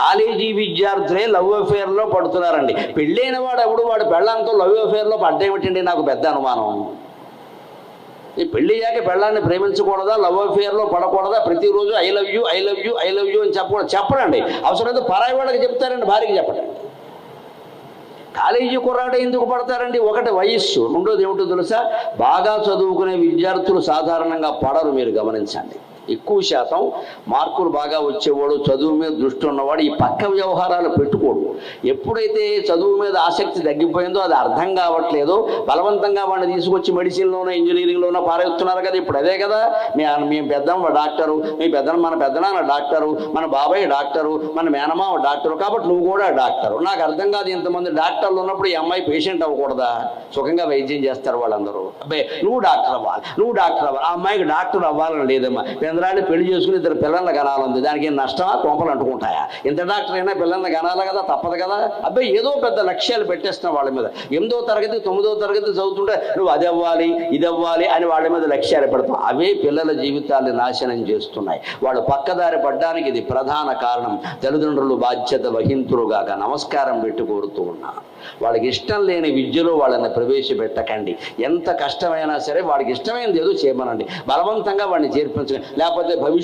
College విద్యార్థులే love అఫేర్లో పడుతున్నారండి. పెళ్ళైన వాడు ఎవడు? వాడు పెళ్ళాంతో లవ్ అఫేర్లో పడ్డేమిటండి నాకు పెద్ద అనుమానం. ఈ పెళ్ళి అయ్యాక పెళ్ళాన్ని ప్రేమించకూడదా? లవ్ అఫేర్లో పడకూడదా? ప్రతిరోజు I love you I love you I love you అని చెప్పకూడదు. చెప్పడండి అవసరమైతే పరాయి వాళ్ళకి చెప్తారండి. భార్యకి చెప్పడండి కాలేజీ కుర్రాడు ఎందుకు పడతారండి? ఒకటి వయస్సు. రెండోది ఏమిటో తెలుసా? బాగా చదువుకునే విద్యార్థులు సాధారణంగా పడరు. మీరు గమనించండి. ఎక్కువ శాతం మార్కులు బాగా వచ్చేవాడు చదువు మీద దృష్టి ఉన్నవాడు ఈ పక్క వ్యవహారాలు పెట్టుకోడు. ఎప్పుడైతే చదువు మీద ఆసక్తి తగ్గిపోయిందో అది అర్థం కావట్లేదో. బలవంతంగా వాడిని తీసుకొచ్చి మెడిసిన్లోనో ఇంజనీరింగ్లోనో పారేస్తున్నారు కదా ఇప్పుడు అదే కదా. మీ మీ పెద్దమ్మ డాక్టరు మీ పెద్ద మన పెద్దనాన్న డాక్టరు మన బాబాయ్ డాక్టరు మన మేనమామ డాక్టరు కాబట్టి నువ్వు కూడా డాక్టరు. నాకు అర్థం కాదు ఇంతమంది డాక్టర్లు ఉన్నప్పుడు ఈ అమ్మాయి పేషెంట్ అవ్వకూడదా? సుఖంగా వైద్యం చేస్తారు వాళ్ళందరూ. అబ్బాయి నువ్వు డాక్టర్ అవ్వాలి నువ్వు డాక్టర్ అవ్వాలి. ఆ అమ్మాయికి డాక్టర్ అవ్వాలని లేదమ్మా. ఇంద్రాన్ని పెళ్ళి చేసుకుని ఇద్దరు పిల్లల్ని కనాలంది. దానికి ఏం నష్టమా కొంపలు అంటుకుంటాయా? ఇంత డాక్టర్ అయినా పిల్లల్ని కనాలి కదా? తప్పదు కదా? అబ్బాయి ఏదో పెద్ద లక్ష్యాలు పెట్టేస్తున్నావు వాళ్ళ మీద. ఎనిమిదో తరగతి తొమ్మిదో తరగతి చదువుతుంటే నువ్వు అది అవ్వాలి ఇది అవ్వాలి అని వాళ్ళ మీద లక్ష్యాలు పెడతావు. అవే పిల్లల జీవితాన్ని నాశనం చేస్తున్నాయి. వాళ్ళు పక్కదారి పడ్డానికి ఇది ప్రధాన కారణం. తల్లిదండ్రులు బాధ్యత వహింతురుగాక నమస్కారం పెట్టి కోరుతూ ఉన్నాను వాళ్ళకి ఇష్టం లేని విద్యలో వాళ్ళని ప్రవేశపెట్టకండి. ఎంత కష్టమైనా సరే వాడికి ఇష్టమైనది ఏదో చేయమనండి. బలవంతంగా వాడిని చేర్పించండి. లేకపోతే భవిష్యత్